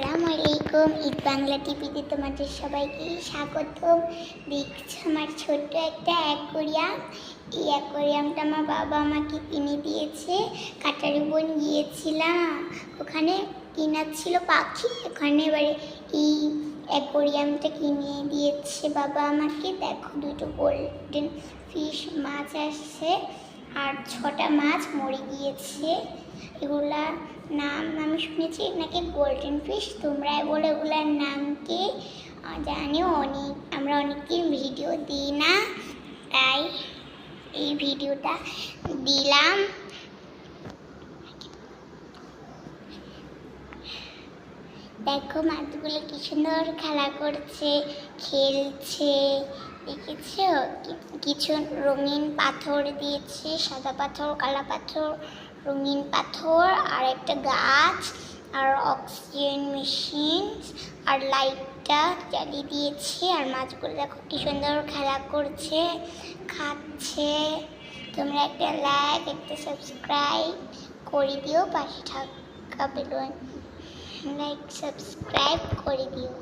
আসসালামু আলাইকুম, ঈদ বাংলা টিভিতে তোমাদের সবাইকে স্বাগতম। দেখছ আমার ছোট্ট একটা অ্যাকোরিয়াম। এই অ্যাকোরিয়ামটা আমার বাবা আমাকে কিনে দিয়েছে। কাটারি বোন গিয়েছিলাম। ওখানে কিনার ছিল পাখি। ওখানে এবারে এই অ্যাকোরিয়ামটা কিনে দিয়েছে বাবা আমাকে। দেখো দুটো গোল্ডেন ফিশ মাছ আসছে। আর ছটা মাছ মরে গিয়েছে। এগুলা নাম আমি শুনেছি নাকি গোল্ডেন ফিশ তোমরা বলে এগুলার নাম কি? আহ, জানি অনেক আমরা অনেকদিন ভিডিও দিই না। তাই এই ভিডিওটা দিলাম। দেখো মাছগুলো কি সুন্দর খেলা করছে খেলছে। দেখেছ? কিছু রঙিন পাথর দিয়েছে, সাদা পাথর, কালা পাথর, রঙিন পাথর, আর একটা গাছ, আর অক্সিজেন মেশিন আর লাইটটা জ্বালিয়ে দিয়েছে, আর মাছগুলো দেখো কি সুন্দর খেলা করছে, খাচ্ছে। তোমরা একটা লাইক একটা সাবস্ক্রাইব করে দিও, পাশে থাকা বেলুন লাইক সাবস্ক্রাইব করে দিও।